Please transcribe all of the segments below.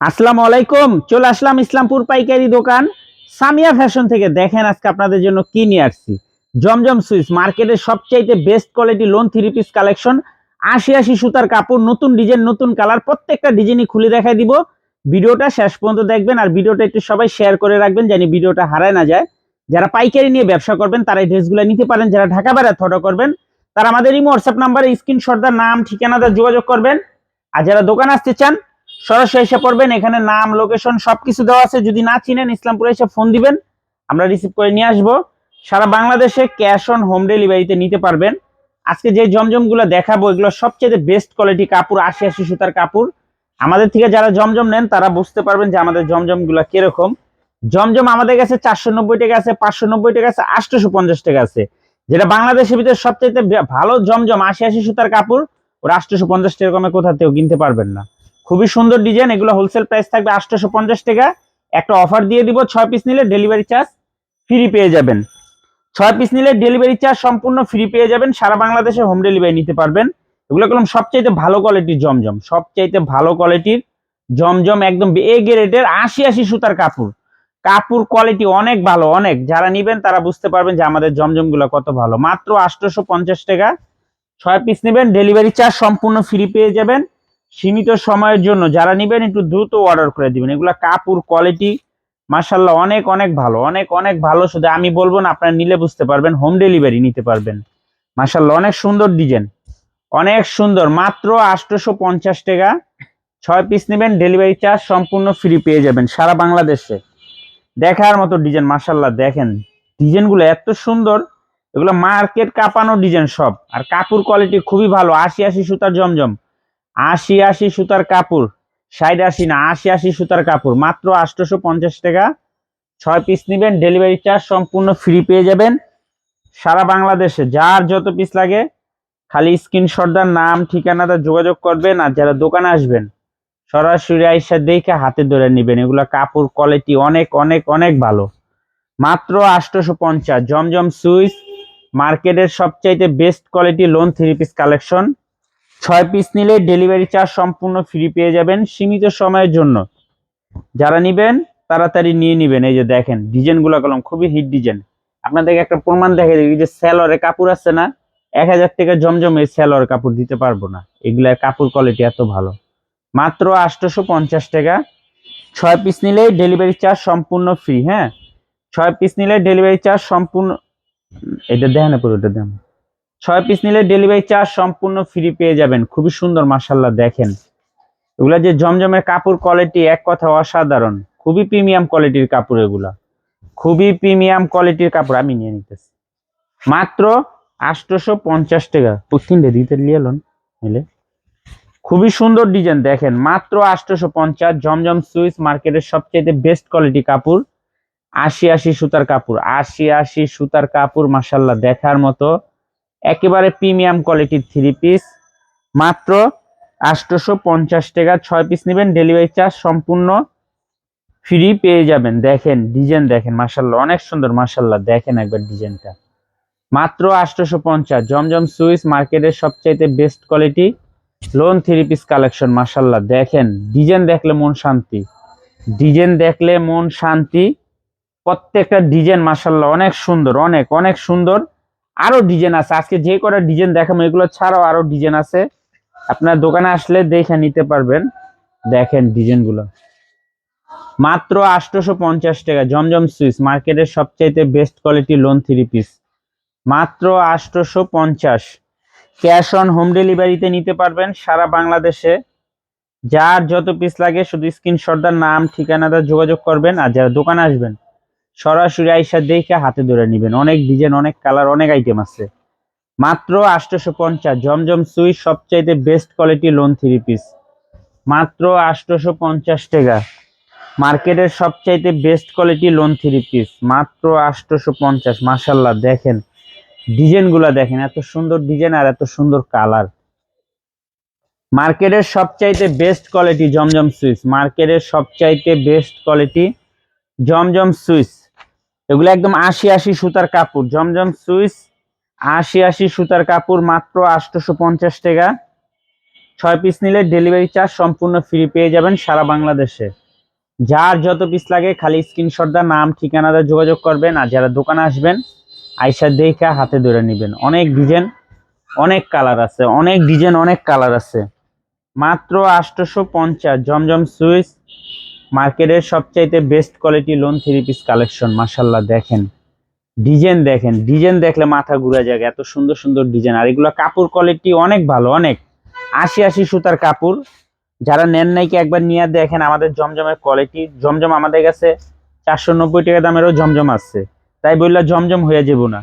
আসসালামু আলাইকুম, চলে আসলাম ইসলামপুর পাইকারি দোকান। সামিয়া ফ্যাশন থেকে দেখেন আজকে আপনাদের জন্য কি নিয়ে আসছি। জমজম সুইস, মার্কেটের সবচাইতে best quality lawn three piece collection আশি আশি সুতার কাপড়, নতুন ডিজাইন নতুন কালার প্রত্যেকটা ডিজাইনই খুলে দেখাই দিব। ভিডিওটা শেষ পর্যন্ত দেখবেন আর ভিডিওটা একটু সবাই শেয়ার করে রাখবেন জানি ভিডিওটা হারায় না যায়। যারা পাইকারি নিয়ে ব্যবসা করবেন, তারা এই ড্রেসগুলো নিতে পারেন। যারা ঢাকা বেড়াতে অর্ডার করবেন, তারা আমাদের এই হোয়াটসঅ্যাপ নাম্বারে স্ক্রিনশটদার নাম, ঠিকানা ঠিকানাদার যোগাযোগ করবেন। আর যারা দোকান আসতে চান সরাসরি এসে পড়বেন, এখানে নাম লোকেশন সবকিছু দেওয়া আছে। যদি না চিনেন, ইসলামপুরে এসে ফোন দিবেন, আমরা রিসিভ করে নিয়ে আসব। সারা বাংলাদেশে ক্যাশ অন হোম ডেলিভারিতে নিতে পারবেন। আজকে যে জমজমগুলো দেখাবো, এগুলো সবচেয়ে বেস্ট কোয়ালিটি কাপড়, আশি আশি সুতার কাপড়। আমাদের থেকে যারা জমজম নেন, তারা বুঝতে পারবেন যে আমাদের জমজমগুলো কীরকম। জমজম আমাদের কাছে চারশো নব্বই টাকা আছে, পাঁচশো নব্বই টাকা আছে, আটশোশো পঞ্চাশ টাকা আছে। যেটা বাংলাদেশের ভিতরে সবচেয়ে ভালো জমজম আশি আশি সুতার কাপড়, ওরা আটশোশো পঞ্চাশ টাকা কমে কোথা থেকেও কিনতে পারবেন না। খুবই সুন্দর ডিজাইন এগুলো হোলসেল প্রাইস থাকবে আটশোশো পঞ্চাশ টাকা। একটা অফার দিয়ে দিব, ছয় পিস নিলে ডেলিভারি চার্জ ফ্রি পেয়ে যাবেন। ছয় পিস নিলে ডেলিভারি চার্জ সম্পূর্ণ ফ্রি পেয়ে যাবেন, সারা বাংলাদেশে হোম ডেলিভারি নিতে পারবেন। এগুলো কলম সবচাইতে ভালো কোয়ালিটির জমজম, সবচাইতে ভালো কোয়ালিটির জমজম, একদম এ গ্রেডের আশি আশি সুতার কাপড়। কাপড় কোয়ালিটি অনেক ভালো, অনেক। যারা নিবেন তারা বুঝতে পারবেন যে আমাদের জমজমগুলো কত ভালো। মাত্র আটশোশো পঞ্চাশ টাকা। ছয় পিস নেবেন ডেলিভারি চার্জ সম্পূর্ণ ফ্রি পেয়ে যাবেন। সীমিত সময়ের জন্য যারা নিবেন একটু দ্রুত অর্ডার করে দিবেন। এগুলা কাপড় কোয়ালিটি মার্শাল্লাহ অনেক অনেক ভালো, অনেক অনেক ভালো শুধু আমি বলব না, আপনারা নিলে বুঝতে পারবেন হোম ডেলিভারি নিতে পারবেন। মার্শাল্লাহ অনেক সুন্দর ডিজাইন অনেক সুন্দর, মাত্র আটশোশো পঞ্চাশ টাকা। ছয় পিস নেবেন ডেলিভারি চার্জ সম্পূর্ণ ফ্রি পেয়ে যাবেন সারা বাংলাদেশে। দেখার মতো ডিজাইন মার্শাল্লাহ দেখেন ডিজাইনগুলো এত সুন্দর, এগুলো মার্কেট কাঁপানো ডিজাইন সব। আর কাপড় কোয়ালিটি খুবই ভালো, আশি আশি সুতার জমজম। আশি আশি সুতার কাপড়, ষাট আশি না, আশি আশি সুতার কাপড়, মাত্র আটশোশো পঞ্চাশ টাকা। ছয় পিস নেবেন ডেলিভারি চার্জ সম্পূর্ণ ফ্রি পেয়ে যাবেন। সারা বাংলাদেশে যার যত পিস লাগে, খালি স্ক্রিনশটদার নাম, ঠিকানাটা যোগাযোগ করবেন আর যারা দোকানে আসবেন, সরাসরি আইসা দেখে হাতে ধরে নেবেন। এগুলো কাপড় কোয়ালিটি অনেক অনেক অনেক ভালো। মাত্র আটশোশো পঞ্চাশ। জমজম সুইচ মার্কেটের সবচাইতে best quality lawn three piece collection ছয় পিস নিলে ডেলিভারি চার্জ সম্পূর্ণ ফ্রি পেয়ে যাবেন সীমিত সময়ের জন্য। যারা নিবেন, তাড়াতাড়ি নিয়ে নিবেন। এই যে দেখেন ডিজাইনগুলো কলম, খুবই হিট ডিজাইন আপনাদেরকে একটা প্রমাণ দেখে দিই যে স্যালোয়ারে কাপড় আছে না, এক হাজার টাকা জমজমে স্যালোয়ার কাপড় দিতে পারব না। এগুলার কাপড় কোয়ালিটি এত ভালো। মাত্র আটশোশো পঞ্চাশ টাকা। ছয় পিস নিলেই ডেলিভারি চার্জ সম্পূর্ণ ফ্রি হ্যাঁ? ছয় পিস নিলে ডেলিভারি চার্জ সম্পূর্ণ এটা দেখেন পুরোটা দেন ছয় পিস নিলে ডেলিভারি চার্জ সম্পূর্ণ ফ্রি পেয়ে যাবেন। খুবই সুন্দর মাসাল্লাহ দেখেন। এগুলা যে জমজমের কাপড় কোয়ালিটি এক কথা অসাধারণ। খুবই প্রিমিয়াম কোয়ালিটির কাপড় এগুলা। খুবই প্রিমিয়াম কোয়ালিটির কাপড় আমি নিয়ে নিতেছি। মাত্র আটশোশো পঞ্চাশ টাকা তিনটে দিতে লিয়ালন নিলে। খুবই সুন্দর ডিজাইন দেখেন। মাত্র আটশোশো পঞ্চাশ জমজম সুইস মার্কেটের সবচেয়ে বেস্ট কোয়ালিটি কাপড়। আশি আশি সুতার কাপড়, আশি আশি সুতার কাপড় মাসাল্লাহ দেখার মতো। একেবারে প্রিমিয়াম কোয়ালিটির থ্রি পিস মাত্র আটশোশো পঞ্চাশ টাকা, ছয় পিস নেবেন ডেলিভারি চার্জ সম্পূর্ণ ফ্রি পেয়ে যাবেন। দেখেন ডিজাইন দেখেন মাসাল্লাহ অনেক সুন্দর মাসাল্লাহ দেখেন একবার ডিজাইনটা মাত্র আটশোশো পঞ্চাশ জমজম সুইস মার্কেটের সবচাইতে best quality lawn three piece collection মাসাল্লাহ দেখেন ডিজাইন দেখলে মন শান্তি। ডিজাইন দেখলে মন শান্তি। প্রত্যেকটা ডিজাইন মাসাল্লাহ অনেক সুন্দর, অনেক অনেক সুন্দর। আরও ডিজাইন আছে। আজকে যে কটা ডিজাইন দেখাবো, এগুলো ছাড়াও আরও ডিজাইন আছে। আপনার দোকানে আসলে দেখে নিতে পারবেন। দেখেন ডিজাইনগুলো মাত্র আটশোশো পঞ্চাশ টাকা। জমজম সুইস মার্কেটের সবচাইতে best quality lawn three piece মাত্র আটশোশো পঞ্চাশ। ক্যাশ অন হোম ডেলিভারিতে নিতে পারবেন সারা বাংলাদেশে। যার যত পিস লাগে, শুধু স্ক্রিনশটদার নাম ঠিকানাটা যোগাযোগ করবেন। আর যারা দোকানে আসবেন সরাসরি আইসা দেখে হাতে ধরে নেবেন। অনেক ডিজাইন অনেক কালার অনেক আইটেম আছে। মাত্র আটশোশো পঞ্চাশ জমজম সুইচ সবচাইতে best quality lawn three piece মাত্র আটশোশো পঞ্চাশ টাকা। মার্কেটের সবচাইতে best quality lawn three piece মাত্র আটশোশো পঞ্চাশ মাসাল্লাহ দেখেন ডিজাইনগুলো দেখেন, এত সুন্দর ডিজাইন আর এত সুন্দর কালার মার্কেটের সবচাইতে বেস্ট কোয়ালিটি জমজম সুইচ। মার্কেটের সবচাইতে বেস্ট কোয়ালিটি জমজম সুইচ। এগুলো একদম আশি আশি সুতার কাপড়, জমজম সুইচ আশি আশি সুতার কাপড় মাত্র আটশোশো পঞ্চাশ টাকা। ছয় পিস নিলে ডেলিভারি চার্জ সম্পূর্ণ ফ্রি পেয়ে যাবেন সারা বাংলাদেশে। যার যত পিস লাগে খালি স্ক্রিনশট দা নাম ঠিকানাটা যোগাযোগ করবেন আর যারা দোকানে আসবেন, আইসা দেখা হাতে ধরে নেবেন। অনেক ডিজাইন অনেক কালার আছে, অনেক ডিজাইন অনেক কালার আছে। মাত্র আটশোশো পঞ্চাশ, জমজম সুইচ মার্কেটের সবচাইতে best quality lawn three piece collection মাসাল্লাহ দেখেন। ডিজাইন দেখেন ডিজাইন দেখলে মাথা ঘুরে যায়, এত সুন্দর সুন্দর ডিজাইন আর এগুলো কাপড় কোয়ালিটি অনেক ভালো, অনেক। আশি আশি সুতার কাপড়, যারা নেন নাই কি একবার নিয়ে দেখেন, আমাদের জমজমের কোয়ালিটি জমজম আমাদের কাছে চারশো নব্বই টাকা দামেরও জমজম আছে। তাই বললে জমজম হয়ে যাব না।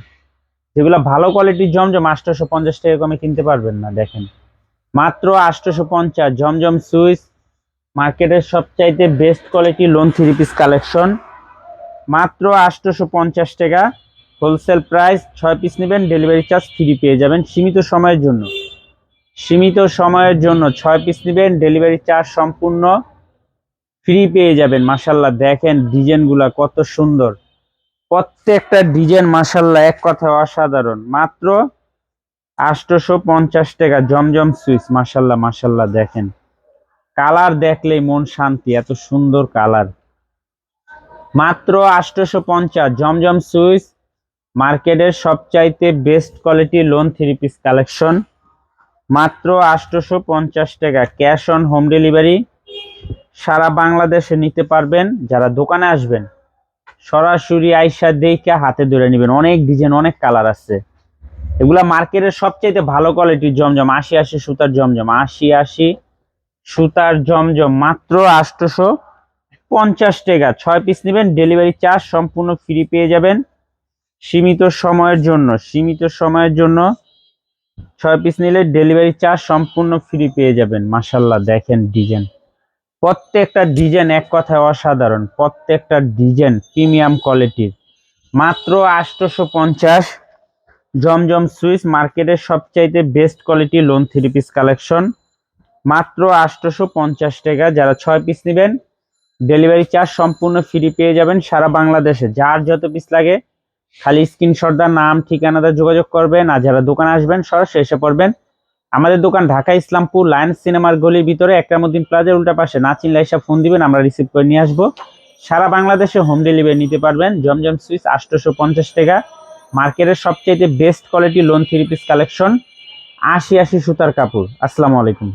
যেগুলো ভালো কোয়ালিটির জমজম, আটশোশো পঞ্চাশ টাকা কমে কিনতে পারবেন না, দেখেন। মাত্র আটশোশো পঞ্চাশ, জমজম সুইচ মার্কেটের সবচাইতে best quality lawn three piece collection মাত্র আটশোশো পঞ্চাশ টাকা। হোলসেল প্রাইস ছয় পিস নেবেন ডেলিভারি চার্জ ফ্রি পেয়ে যাবেন সীমিত সময়ের জন্য। সীমিত সময়ের জন্য ছয় পিস নেবেন ডেলিভারি চার্জ সম্পূর্ণ ফ্রি পেয়ে যাবেন। মাসাল্লাহ দেখেন ডিজাইনগুলা কত সুন্দর। প্রত্যেকটা ডিজাইন মাসাল্লাহ এক কথায় অসাধারণ। মাত্র আটশোশো পঞ্চাশ টাকা, জমজম সুইচ। মাসাল্লাহ মাসাল্লাহ দেখেন। কালার দেখলেই মন শান্তি, এত সুন্দর কালার। মাত্র আটশোশো পঞ্চাশ জমজম সুইচ, মার্কেটের সবচাইতে best quality lawn three piece collection. মাত্র আটশোশো পঞ্চাশ টাকা, ক্যাশ অন হোম ডেলিভারি। সারা বাংলাদেশে নিতে পারবেন, যারা দোকানে আসবেন, সরাসরি আইসা দেখে হাতে ধরে নেবেন। অনেক ডিজাইন অনেক কালার আছে। এগুলা মার্কেটের সবচাইতে ভালো কোয়ালিটির জমজম, আশি আশি সুতার জমজম, আশি আশি সুতার জমজম, মাত্র আটশোশো পঞ্চাশ টাকা। ছয় পিস নেবেন ডেলিভারি চার্জ সম্পূর্ণ ফ্রি পেয়ে যাবেন। সীমিত সময়ের জন্য, সীমিত সময়ের জন্য ছয় পিস নিলে ডেলিভারি চার্জ সম্পূর্ণ ফ্রি পেয়ে যাবেন। মাসাল্লাহ দেখেন ডিজাইন প্রত্যেকটা ডিজাইন এক কথায় অসাধারণ। প্রত্যেকটা ডিজাইন প্রিমিয়াম কোয়ালিটির মাত্র আটশোশো পঞ্চাশ। জমজম সুইচ মার্কেটের সবচাইতে best quality lawn three piece collection মাত্র আটশোশো পঞ্চাশ টাকা। যারা ছয় পিস নেবেন ডেলিভারি চার্জ সম্পূর্ণ ফ্রি পেয়ে যাবেন সারা বাংলাদেশে। যার যত পিস লাগে, খালি স্ক্রিনশটদার নাম ঠিকানাটা যোগাযোগ করবেন, আর যারা দোকানে আসবেন, সরাসরি এসে পড়বেন। আমাদের দোকান ঢাকা ইসলামপুর লায়ন্স সিনেমার গলির ভিতরে, একরামুদ্দিন প্লাজার উল্টা পাশে। না চিনলে এসে ফোন দিবেন, আমরা রিসিভ করে নিয়ে আসব। সারা বাংলাদেশে হোম ডেলিভারি নিতে পারবেন। জমজম সুইচ আটশোশো পঞ্চাশ টাকা। মার্কেটের সবচেয়ে best quality lawn three piece collection আশি আশি সুতার কাপড়। আসসালামু আলাইকুম।